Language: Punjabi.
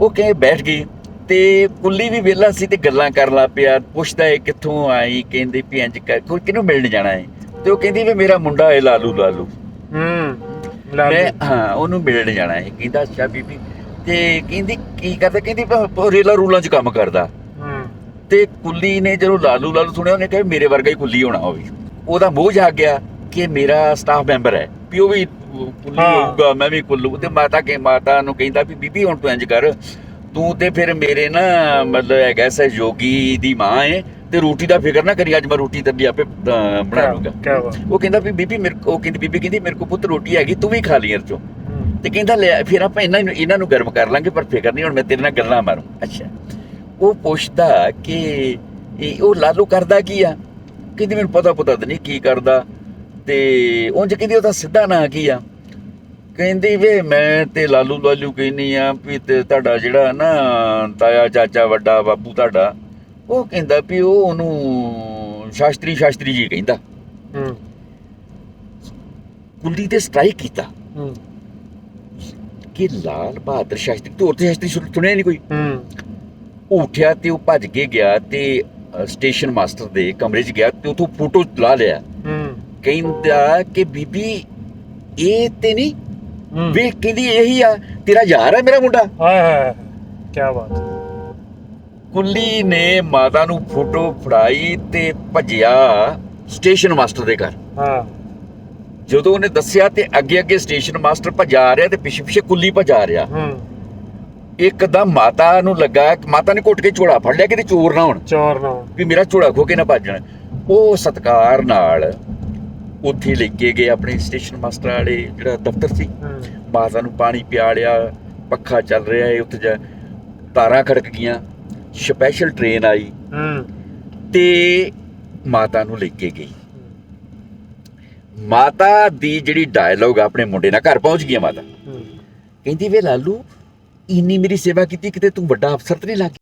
ਉਹ ਕਹੇ ਬੈਠ ਗਈ ਤੇ ਕੁੱਲੀ ਵੀ ਵਿਹਲਾ ਸੀ ਤੇ ਗੱਲਾਂ ਕਰਨ ਲੱਗ ਪਿਆ ਪੁੱਛਦਾ ਏ ਕਿੱਥੋਂ ਆਈ ਕਹਿੰਦੀ ਵੀ ਇੰਜ ਕਰ ਕੋਈ ਕਿਹਨੂੰ ਮਿਲਣ ਜਾਣਾ ਹੈ ਤੇ ਉਹ ਕਹਿੰਦੀ ਵੀ ਮੇਰਾ ਮੁੰਡਾ ਏ ਲਾਲੂ ਲਾਲੂ। ਹੂੰ ਮੈਂ ਹਾਂ ਉਹਨੂੰ ਮਿਲਣ ਜਾਣਾ ਹੈ ਕਹਿੰਦਾ ਅੱਛਾ ਬੀਬੀ। ਤੇ ਕਹਿੰਦੀ ਕੀ ਕਰਦਾ? ਕਹਿੰਦੀ ਰੇਲਾ ਰੂਲਾਂ 'ਚ ਕੰਮ ਕਰਦਾ। ਹੂੰ। ਤੇ ਕੁੱਲੀ ਨੇ ਜਦੋਂ ਲਾਲੂ ਲਾਲੂ ਸੁਣਿਆ ਉਹਨੇ ਕਿਹਾ ਮੇਰੇ ਵਰਗਾ ਹੀ ਕੁੱਲੀ ਹੋਣਾ ਉਹ ਵੀ ਉਹਦਾ ਮੋਹ ਜਾਗ ਗਿਆ ਕਿ ਮੇਰਾ ਸਟਾਫ ਮੈਂਬਰ ਹੈ। ਵੀ ਉਹ ਵੀ ਕੁੱਲੀ ਹਾਂ। ਹੋਊਗਾ ਮੈਂ ਵੀ ਕੁੱਲੂ ਤੇ ਮਾਤਾ ਕੇ ਮਾਤਾ ਨੂੰ ਕਹਿੰਦਾ ਵੀ ਬੀਬੀ ਹੁਣ ਤੂੰ ਇੰਜ ਕਰ ਤੂੰ ਤੇ ਫਿਰ ਮੇਰੇ ਨਾ ਮਤਲਬ ਹੈਗਾ ਸਹਿਯੋਗੀ ਦੀ ਮਾਂ ਹੈ ਤੇ ਰੋਟੀ ਦਾ ਫਿਕਰ ਨਾ ਕਰੀ ਅੱਜ ਮੈਂ ਰੋਟੀ ਤੇਰੀ ਆਪੇ ਅਹ, ਬਣਾ ਲੂੰਗਾ ਕਿਆ ਬਾਤ। ਉਹ ਕਹਿੰਦਾ ਵੀ ਬੀਬੀ ਮੇਰੇ ਕੋ ਉਹ ਕਹਿੰਦੀ ਬੀਬੀ ਕਹਿੰਦੀ ਮੇਰੇ ਕੋ ਪੁੱਤ ਰੋਟੀ ਹੈਗੀ ਤੂੰ ਵੀ ਖਾ ਲਈ ਇਹ ਚੋਂ। ਹੂੰ। ਤੇ ਕਹਿੰਦਾ ਲੈ ਫਿਰ ਆਪਾਂ ਇਹਨਾਂ ਨੂੰ ਇਹਨਾਂ ਨੂੰ ਗਰਮ ਕਰ ਲਾਂਗੇ ਪਰ ਫਿਕਰ ਨਹੀਂ ਹੁਣ ਮੈਂ ਤੇਰੇ ਨਾਲ ਗੱਲਾਂ ਮਾਰੂ। ਅੱਛਾ। ਉਹ ਪੁੱਛਦਾ ਕਿ ਇਹ ਉਹ ਲਾਲੂ ਕਰਦਾ ਕੀ ਆ? ਕਹਿੰਦੀ ਮੈਨੂੰ ਪਤਾ ਪਤਾ ਤਾਂ ਨਹੀਂ ਕੀ ਕਰਦਾ। ਤੇ ਉਂਝ ਕਹਿੰਦੀ ਉਹਦਾ ਸਿੱਧਾ ਨਾਂ ਕੀ ਆ? ਕਹਿੰਦੀ ਵੇ ਮੈਂ ਤੇ ਲਾਲੂ ਲਾਲੂ ਕਹਿੰਦੀ ਆ ਵੀ ਤੇ ਤੁਹਾਡਾ ਜਿਹੜਾ ਨਾ ਤਾਇਆ ਚਾਚਾ ਵੱਡਾ ਬਾਪੂ ਤੁਹਾਡਾ ਉਹ ਕਹਿੰਦਾ ਵੀ ਉਹ ਉਹਨੂੰ ਸ਼ਾਸਤਰੀ ਸ਼ਾਸਤਰੀ ਜੀ ਕਹਿੰਦਾ। ਹੂੰ। ਕੁਲਦੀ ਤੇ ਸਟ੍ਰਾਈਕ ਕੀਤਾ। ਹੂੰ। ਕਿ ਲਾਲ ਬਹਾਦਰ ਸ਼ਾਸਤਰੀ ਤੋਂ ਤੇ ਸ਼ਾਸਤਰੀ ਸੁਣ- ਸੁਣਿਆ ਨਹੀਂ ਕੋਈ? ਹੂੰ। ਉਹ ਉੱਠਿਆ ਤੇ ਉਹ ਭੱਜ ਕੇ ਗਿਆ ਤੇ ਸਟੇਸ਼ਨ ਮਾਸਟਰ ਦੇ ਕਮਰੇ 'ਚ ਗਿਆ ਤੇ ਉਥੋਂ ਫੋਟੋ ਲਾ ਲਿਆ। ਹੂੰ। ਕਹਿੰਦਾ ਕਿ ਬੀਬੀ ਇਹ ਤੇ ਨਹੀਂ ਹੂੰ। ਵੇ ਕਹਿੰਦੀ ਇਹੀ ਆ ਤੇਰਾ ਯਾਰ ਹੈ ਮੇਰਾ ਮੁੰਡਾ। ਹਾਏ ਹਾਏ ਕੀ ਬਾਤ ਕੁੱਲੀ ਨੇ ਮਾਤਾ ਨੂੰ ਫੋਟੋ ਫੜਾਈ ਤੇ ਭੱਜਿਆ ਸਟੇਸ਼ਨ ਮਾਸਟਰ ਦੇ ਘਰ। ਹਾਂ। ਜਦੋਂ ਉਹਨੇ ਦੱਸਿਆ ਤੇ ਅੱਗੇ ਅੱਗੇ ਸਟੇਸ਼ਨ ਮਾਸਟਰ ਭਜਾ ਰਿਹਾ ਤੇ ਪਿੱਛੇ ਪਿੱਛੇ ਕੁੱਲੀ ਭਜਾ ਰਿਹਾ। ਹੂੰ। ਇੱਕਦਮ ਮਾਤਾ ਨੂੰ ਲੱਗਾ ਕਿ ਮਾਤਾ ਨੇ ਘੁੱਟ ਕੇ ਝੋਲਾ ਫੜ ਲਿਆ ਕਿਤੇ ਚੋਰ ਨਾ ਹੋਣ। ਚੋਰ ਨਾ ਵੀ ਮੇਰਾ ਝੋਲਾ ਖੋ ਕੇ ਨਾ ਭੱਜਣ। ਉਹ ਸਤਕਾਰ ਨਾਲ ਉੱਥੇ ਲੈ ਕੇ ਗਏ ਆਪਣੇ ਸਟੇਸ਼ਨ ਮਾਸਟਰ ਵਾਲੇ ਜਿਹੜਾ ਦਫ਼ਤਰ ਸੀ। ਮਾਤਾ ਨੂੰ ਪਾਣੀ ਪਿਆ ਲਿਆ ਪੱਖਾ ਚੱਲ ਰਿਹਾ ਹੈ ਉੱਥੇ ਜਾ ਤਾਰਾਂ ਖੜਕ ਗਈਆਂ ਸਪੈਸ਼ਲ ਟ੍ਰੇਨ ਆਈ। ਤੇ ਮਾਤਾ ਨੂੰ ਲੈ ਕੇ ਗਈ। ਮਾਤਾ ਦੀ ਜਿਹੜੀ ਡਾਇਲੋਗ ਆਪਣੇ ਮੁੰਡੇ ਨਾਲ ਘਰ ਪਹੁੰਚ ਗਈ ਮਾਤਾ। ਕਹਿੰਦੀ ਵੇ ਲਾਲੂ ਇੰਨੀ ਮੇਰੀ ਸੇਵਾ ਕੀਤੀ ਕਿਤੇ ਤੂੰ ਵੱਡਾ ਅਫਸਰ ਤੇ ਨਹੀਂ ਲੱਗ